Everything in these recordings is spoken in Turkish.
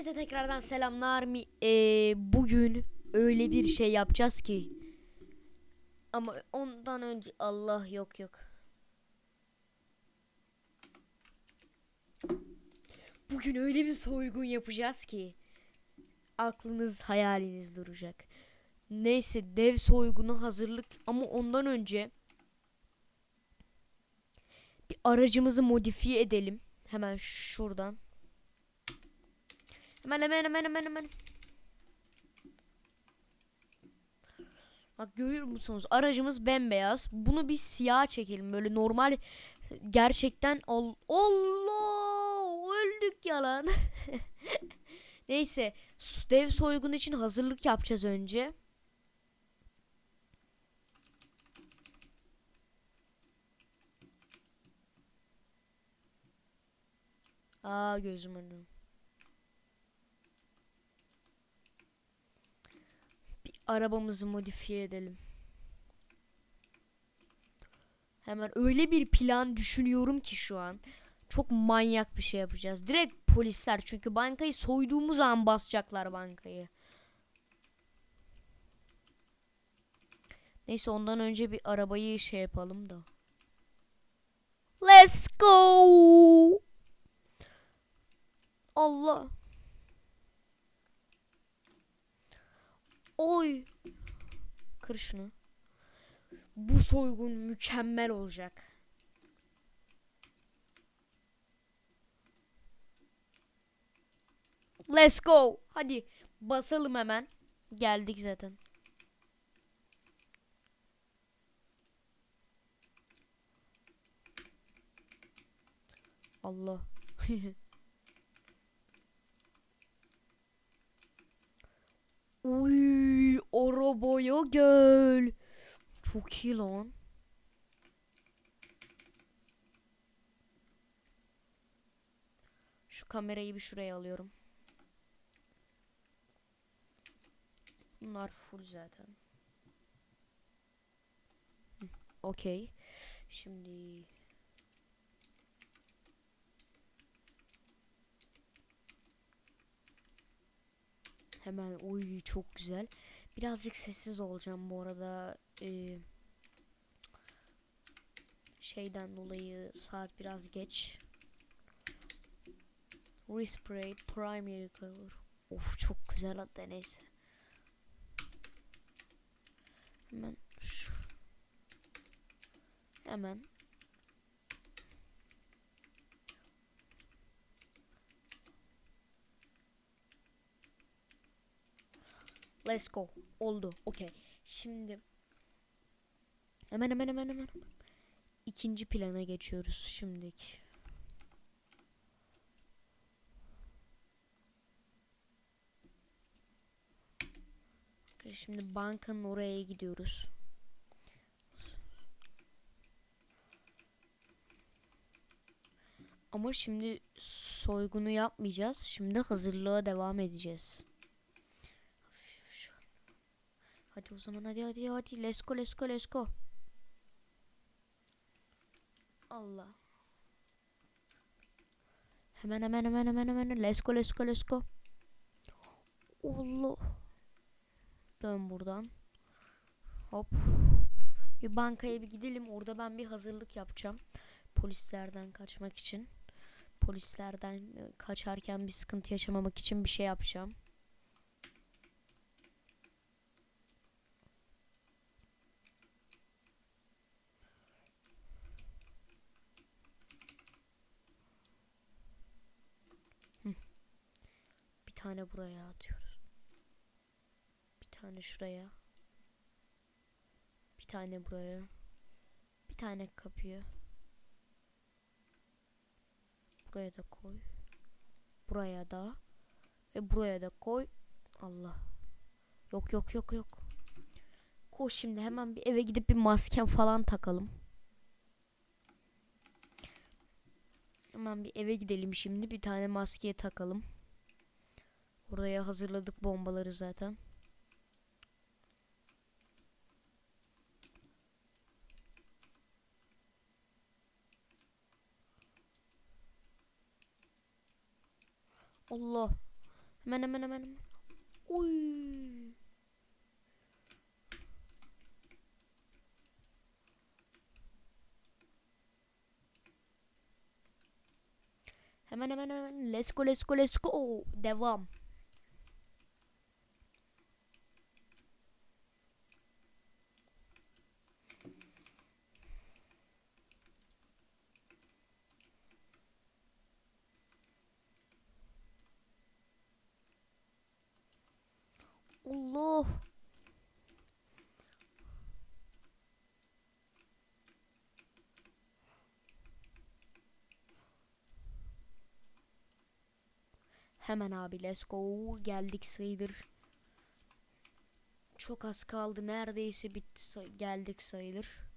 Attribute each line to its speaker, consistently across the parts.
Speaker 1: Hepinize tekrardan selamlar. Ee, bugün öyle bir şey yapacağız ki. Ama ondan önce Allah yok yok. Bugün öyle bir soygun yapacağız ki. Aklınız hayaliniz duracak. Neyse dev soygunu hazırlık ama ondan önce bir aracımızı modifiye edelim. Hemen şuradan. Hemen hemen hemen hemen hemen. Bak görüyor musunuz? Aracımız bembeyaz. Bunu bir siyah çekelim. Böyle normal gerçekten ol Allah öldük ya lan. Neyse dev soygun için hazırlık yapacağız önce. Aa gözüm önüm. Arabamızı modifiye edelim. Hemen öyle bir plan düşünüyorum ki şu an. Çok manyak bir şey yapacağız. Direkt polisler çünkü bankayı soyduğumuz an basacaklar bankayı. Neyse ondan önce bir arabayı şey yapalım da. Let's go. Allah. Oy. Kır şunu. Bu soygun mükemmel olacak. Let's go. Hadi basalım hemen. Geldik zaten. Allah. Uy, arabaya gel. Çok iyi lan. Şu kamerayı bir şuraya alıyorum. Bunlar full zaten. Okey. Şimdi Hemen uy çok güzel. Birazcık sessiz olacağım bu arada. Ee, şeyden dolayı saat biraz geç. Respray Primary Color. Of çok güzel hatta neyse. Hemen şu. Hemen Let's go. Oldu. Okey. Şimdi hemen hemen hemen hemen. İkinci plana geçiyoruz şimdiki. Okey, Şimdi bankanın oraya gidiyoruz. Ama şimdi soygunu yapmayacağız. Şimdi hazırlığa devam edeceğiz. Hafif şu- Hadi o zaman hadi hadi hadi let's go let's go let's go. Allah. Hemen hemen hemen hemen hemen let's go let's go let's go. Allah. Dön buradan. Hop. Bir bankaya bir gidelim. Orada ben bir hazırlık yapacağım. Polislerden kaçmak için. Polislerden e, kaçarken bir sıkıntı yaşamamak için bir şey yapacağım. Bir tane buraya atıyoruz. Bir tane şuraya. Bir tane buraya. Bir tane kapıya. Buraya da koy. Buraya da. Ve buraya da koy. Allah. Yok yok yok yok. Koş şimdi hemen bir eve gidip bir masken falan takalım. Hemen bir eve gidelim şimdi. Bir tane maskeye takalım. Oraya hazırladık bombaları zaten. Allah. Hemen hemen hemen. hemen. Oy. Hemen hemen hemen. Let's go let's go let's go. Devam. Allah. Hemen abi let's go. Geldik sayılır. Çok az kaldı. Neredeyse bitti. say- geldik sayılır.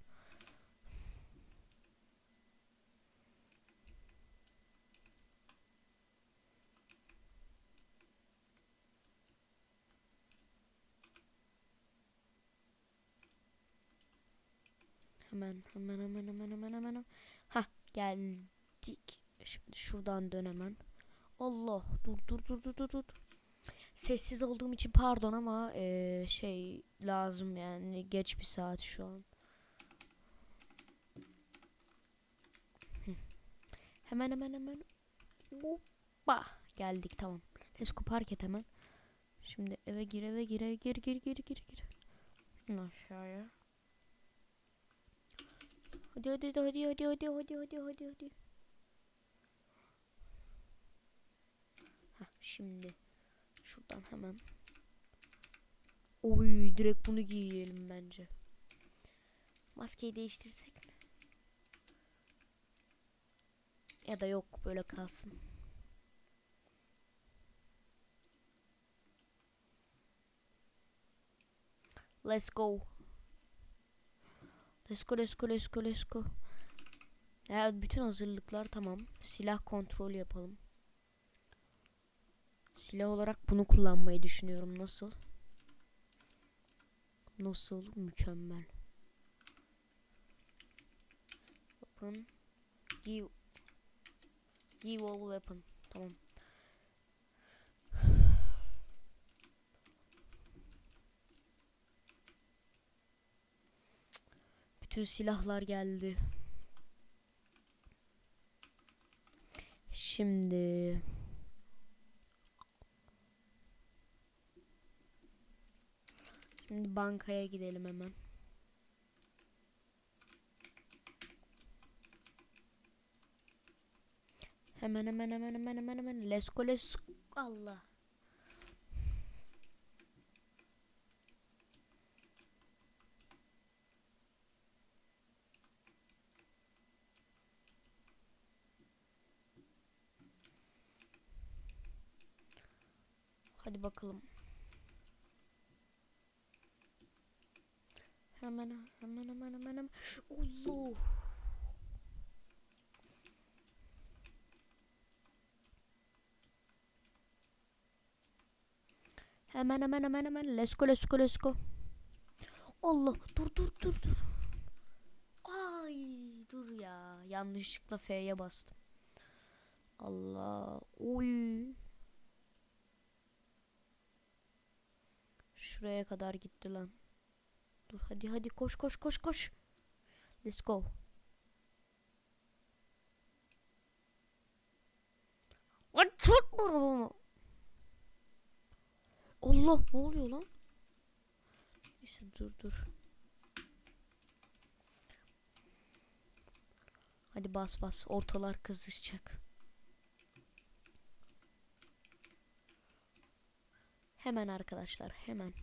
Speaker 1: Hemen hemen hemen hemen hemen hemen. Ha geldik. Şimdi şuradan dön hemen. Allah dur dur dur dur dur dur. Sessiz olduğum için pardon ama eee, şey lazım yani geç bir saat şu an. Hemen hemen hemen. Hoppa geldik tamam. Let's go park et hemen. Şimdi eve gir eve gir eve gir gir gir gir gir. Aşağıya. Hadi hadi hadi hadi hadi hadi hadi hadi hadi. Heh, şimdi şuradan hemen. Oy direkt bunu giyelim bence. Maskeyi değiştirsek mi? Ya da yok böyle kalsın. Let's go. Let's go, let's go, let's go, let's go. Ya bütün hazırlıklar tamam. Silah kontrol yapalım. Silah olarak bunu kullanmayı düşünüyorum. Nasıl? Nasıl? Mükemmel. Weapon. Give. Give all weapon. Tamam. Bütün silahlar geldi. Şimdi Şimdi bankaya gidelim hemen. Hemen hemen hemen hemen hemen hemen let's go let's Allah. Hadi bakalım. Hemen hemen hemen hemen hemen. Allah. Hemen hemen hemen hemen. Let's go let's go let's go. Allah dur dur dur dur. Ay dur ya. Yanlışlıkla F'ye bastım. Allah. Oy. Şuraya kadar gitti lan. Dur hadi hadi koş koş koş koş. Let's go. Lan çok mu? Allah ne oluyor lan? Neyse dur dur. Hadi bas bas ortalar kızışacak. Hemen arkadaşlar hemen.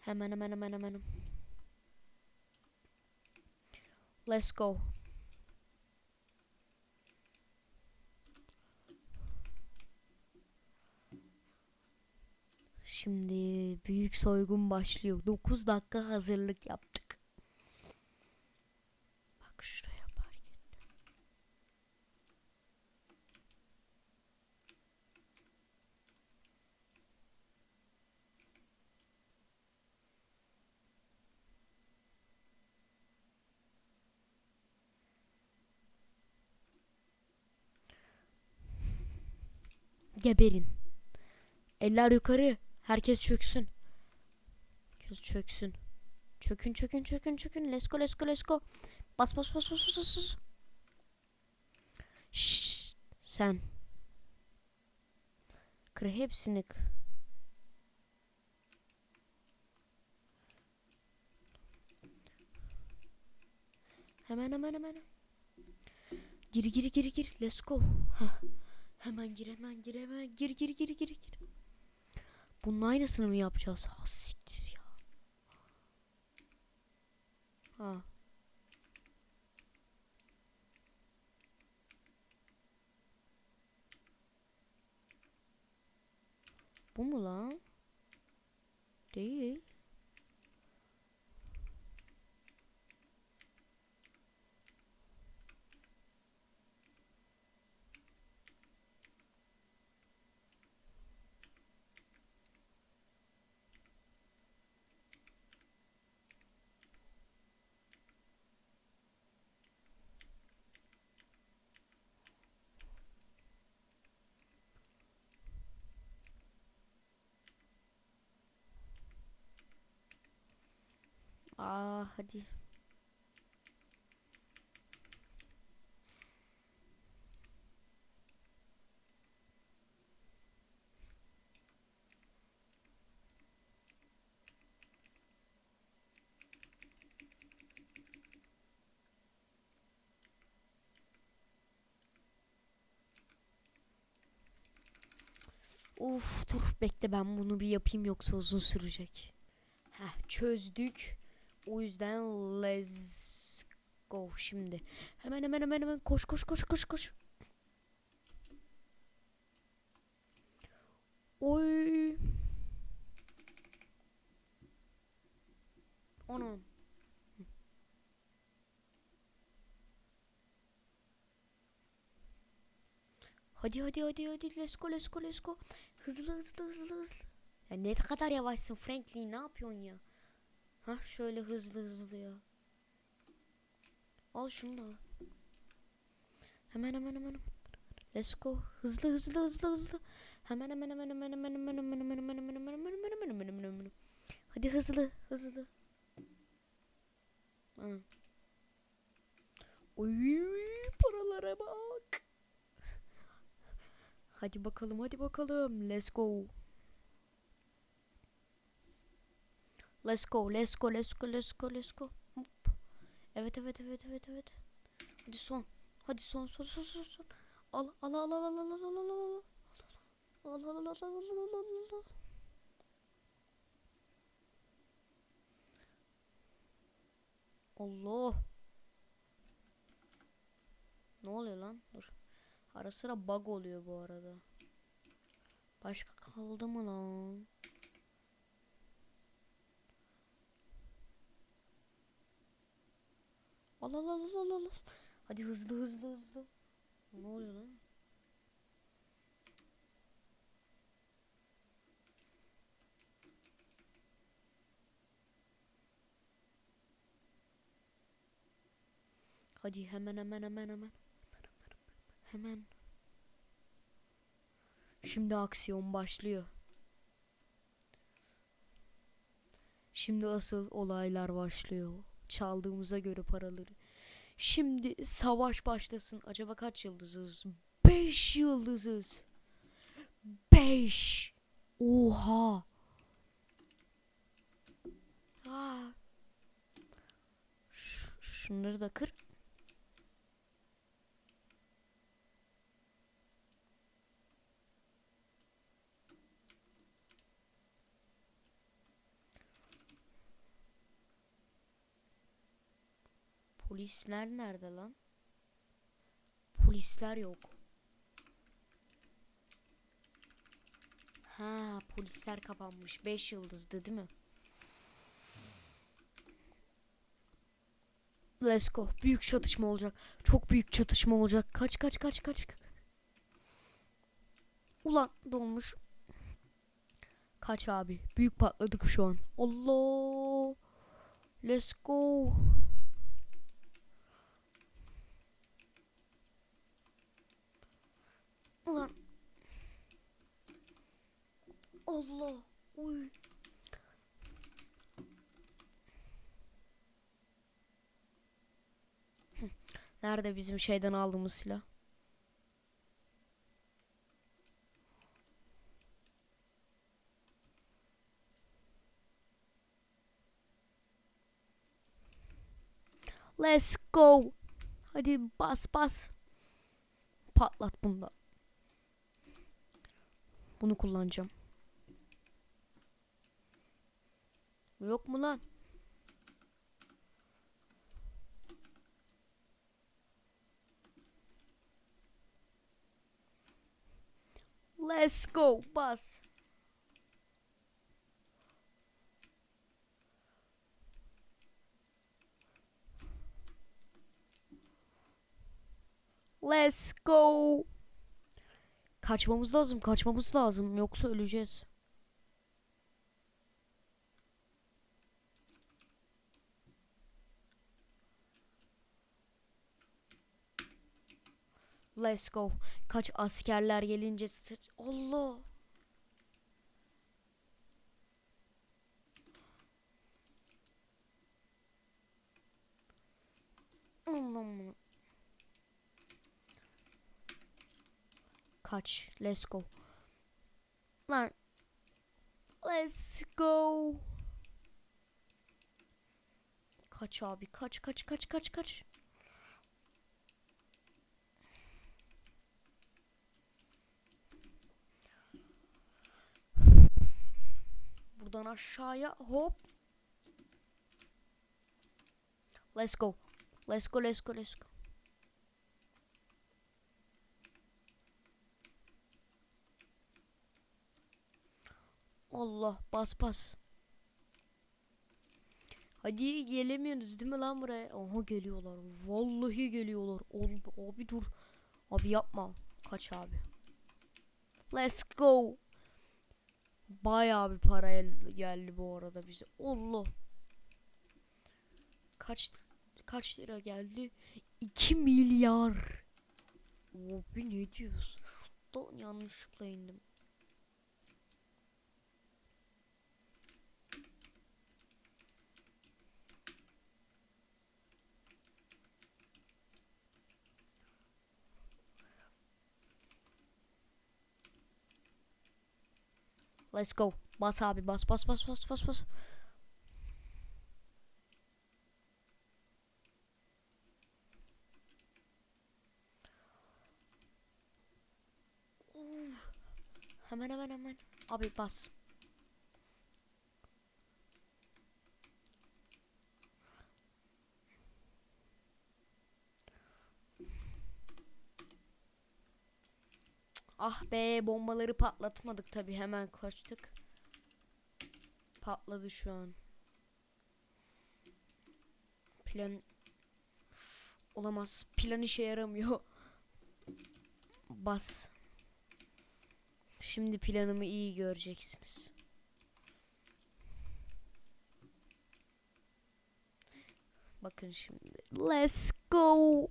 Speaker 1: Hemen hemen hemen hemen. Let's go. Şimdi büyük soygun başlıyor. 9 dakika hazırlık yaptık. Bak şuraya park ettim. Geberin. Eller yukarı. Herkes çöksün. Herkes çöksün. Çökün çökün çökün çökün. Let's go let's go let's go. Bas bas bas bas bas bas. Şşş, sen. Kır hepsini. Hemen hemen hemen. Gir gir gir gir. Let's go. Heh. Hemen gir hemen gir hemen gir gir gir gir gir. Bunun aynısını mı yapacağız? Ha siktir ya. Ha. Bu mu lan? Değil. Aa hadi. Uf dur bekle ben bunu bir yapayım yoksa uzun sürecek. Heh çözdük. O yüzden let's go şimdi. Hemen hemen hemen hemen koş koş koş koş koş. Oy. Hı. Hadi hadi hadi hadi let's go let's go let's go. Hızlı hızlı hızlı hızlı. Ya ne kadar yavaşsın Franklin ne yapıyorsun ya? Ha şöyle hızlı hızlı ya. Al şunu da. Hemen hemen hemen. Let's go. Hızlı hızlı hızlı hızlı. Hemen hemen hemen hemen hemen hemen hemen hemen hemen hemen hemen hemen hemen hemen hemen hemen. Hadi hızlı hızlı. Oy paralara bak. Hadi bakalım hadi bakalım. Let's go. Let's go, let's go, let's go, let's go, let's go. Hop. Evet, evet, evet, evet, evet. Hadi son. Hadi son, son, son, son, son. Al, al, al, al, al, al, al, al, al, al. Al, al, al, al, al, al, al, al, al. Allah. Ne oluyor lan? Dur. Ara sıra bug oluyor bu arada. Başka kaldı mı lan? Al al al al al. Hadi hızlı hızlı hızlı. Ne oluyor lan? Hadi hemen hemen hemen hemen. Hemen. Şimdi aksiyon başlıyor. Şimdi asıl olaylar başlıyor. Çaldığımıza göre paraları. Şimdi savaş başlasın. Acaba kaç yıldızız? 5 yıldızız. 5. Oha. Aa. Şunları da kır. Polisler nerede lan? Polisler yok. Ha, polisler kapanmış. 5 yıldızdı değil mi? Let's go. Büyük çatışma olacak. Çok büyük çatışma olacak. Kaç kaç kaç kaç. Ulan dolmuş. Kaç abi. Büyük patladık şu an. Allah. Let's go. Ulan. Allah. Uy. Nerede bizim şeyden aldığımız silah? Let's go. Hadi bas bas. Patlat bunda. Bunu kullanacağım. Yok mu lan? Let's go. Bas. Let's go. Kaçmamız lazım, kaçmamız lazım. Yoksa öleceğiz. Let's go. Kaç askerler gelince Allah. Allah'ım. Kaç. Let's go. Lan. Let's go. Kaç abi. Kaç kaç kaç kaç kaç. Buradan aşağıya hop. Let's go. Let's go, let's go, let's go. Allah bas bas. Hadi gelemiyoruz değil mi lan buraya? Aha geliyorlar. Vallahi geliyorlar. Oğlum, abi dur. Abi yapma. Kaç abi. Let's go. Bayağı bir para el- geldi bu arada bize. Allah. Kaç kaç lira geldi? 2 milyar. Abi ne diyorsun? Don yanlışlıkla indim. Let's go. Bas abi bas bas bas bas bas bas. Hemen hemen hemen. Abi bas. Ah be bombaları patlatmadık tabi hemen kaçtık. Patladı şu an. Plan olamaz. Plan işe yaramıyor. Bas. Şimdi planımı iyi göreceksiniz. Bakın şimdi. Let's go.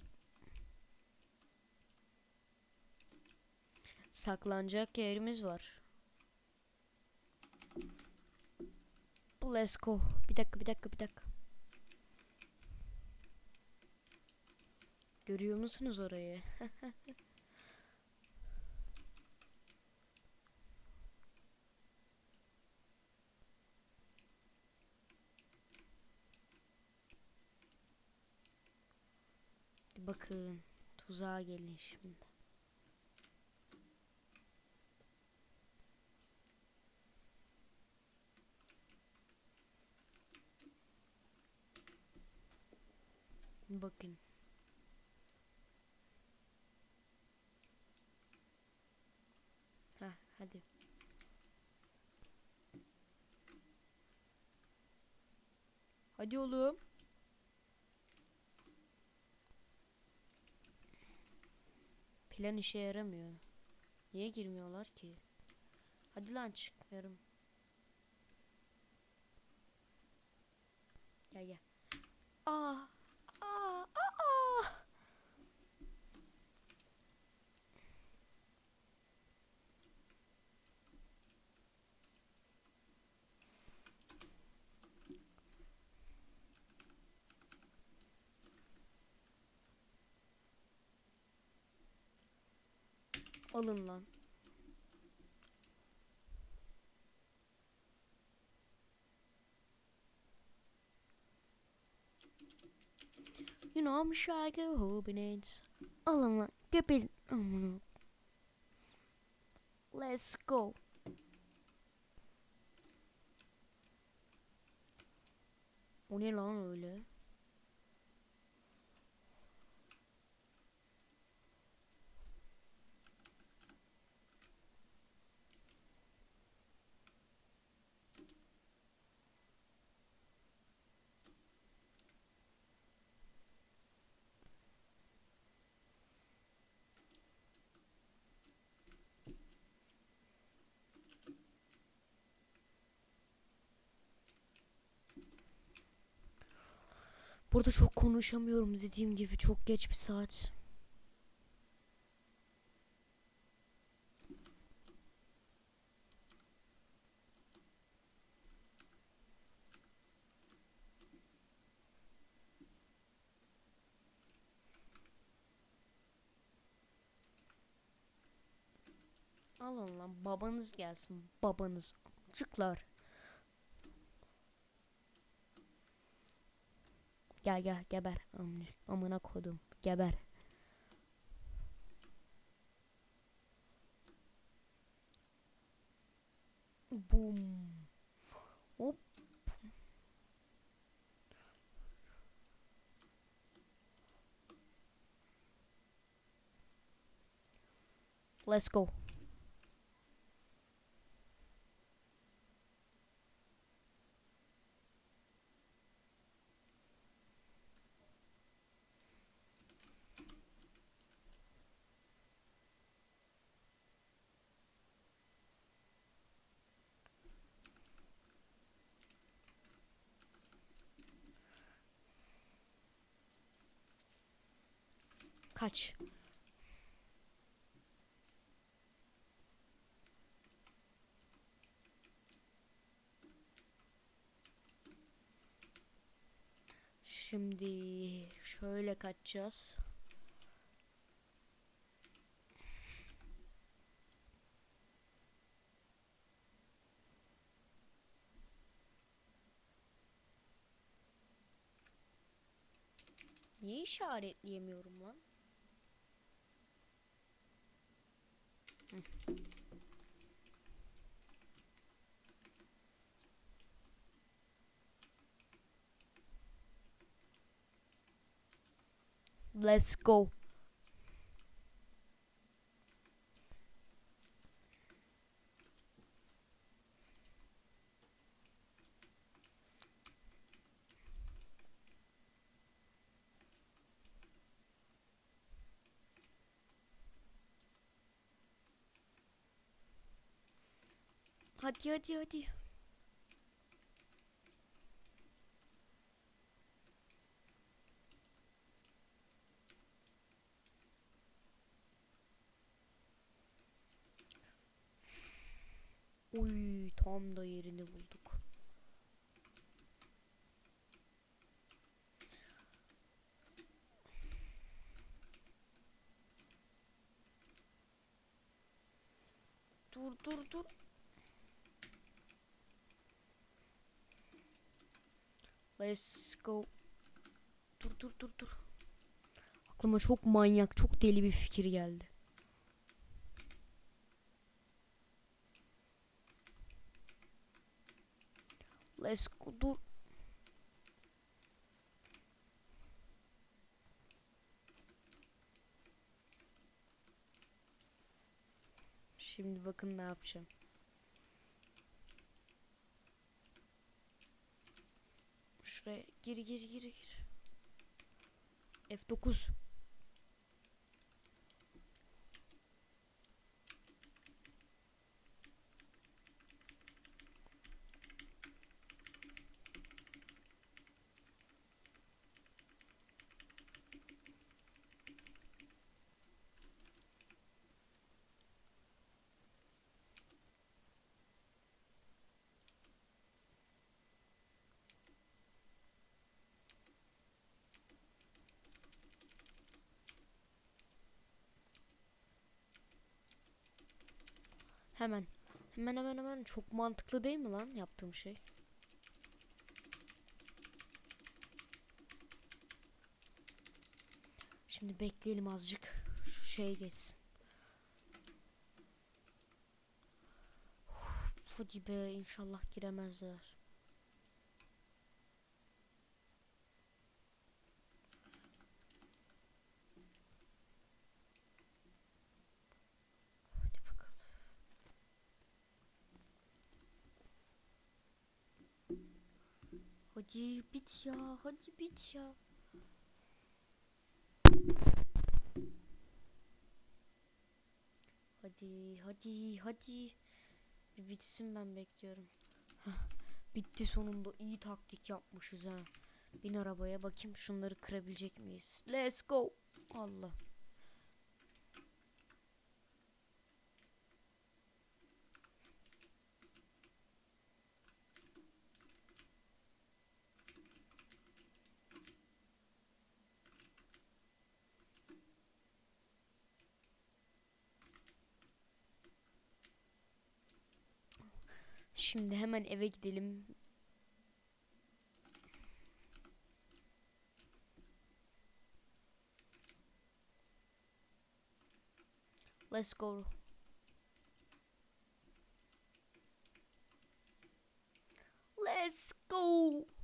Speaker 1: Saklanacak yerimiz var. Let's go. Bir dakika bir dakika bir dakika. Görüyor musunuz orayı? Bakın tuzağa gelin şimdi. Bakın. Ha hadi. Hadi oğlum. Plan işe yaramıyor. Niye girmiyorlar ki? Hadi lan çıkmıyorum. Gel gel. Aa, Alın lan. Shy girl hobinates. Alın lan. Göperin. Amına. Let's go. O ne lan öyle? Burada çok konuşamıyorum dediğim gibi çok geç bir saat. Alın lan babanız gelsin babanız. Çıklar. Gel gel geber. Amına, kodum. Geber. Boom. Hop. Let's go. Kaç. Şimdi şöyle kaçacağız. Niye işaretleyemiyorum lan? Let's go. Hadi hadi hadi. Uy tam da yerini bulduk. Dur dur dur. Let's go. Dur dur dur dur. Aklıma çok manyak, çok deli bir fikir geldi. Let's go. Dur. Şimdi bakın ne yapacağım. Şuraya gir gir gir gir. F9. Hemen. Hemen hemen hemen. Çok mantıklı değil mi lan yaptığım şey? Şimdi bekleyelim azıcık. Şu şeye geçsin. Uf, Hadi be inşallah giremezler. Hadi bit ya, hadi bit ya. Hadi, hadi, hadi. Bir bitsin ben bekliyorum. Bitti sonunda. iyi taktik yapmışız ha. Bin arabaya bakayım şunları kırabilecek miyiz? Let's go. Allah. Şimdi hemen eve gidelim. Let's go. Let's go.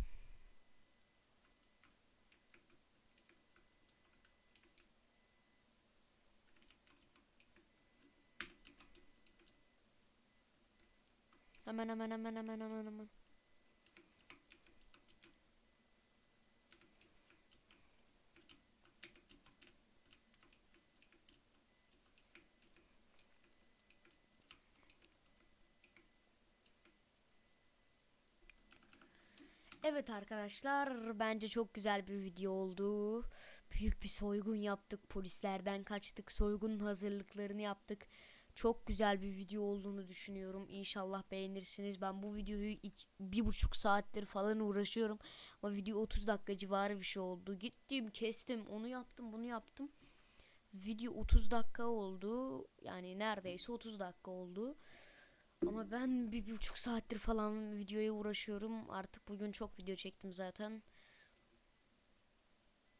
Speaker 1: Hemen hemen hemen hemen hemen hemen. Evet arkadaşlar bence çok güzel bir video oldu. Büyük bir soygun yaptık. Polislerden kaçtık. Soygunun hazırlıklarını yaptık. Çok güzel bir video olduğunu düşünüyorum. İnşallah beğenirsiniz. Ben bu videoyu ilk, bir buçuk saattir falan uğraşıyorum. Ama video 30 dakika civarı bir şey oldu. Gittim kestim onu yaptım bunu yaptım. Video 30 dakika oldu. Yani neredeyse 30 dakika oldu. Ama ben bir buçuk saattir falan videoya uğraşıyorum. Artık bugün çok video çektim zaten.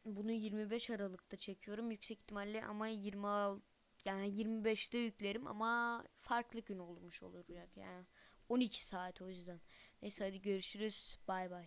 Speaker 1: Bunu 25 Aralık'ta çekiyorum. Yüksek ihtimalle ama 26 yani 25'te yüklerim ama farklı gün olmuş olacak yani. 12 saat o yüzden. Neyse hadi görüşürüz. Bay bay.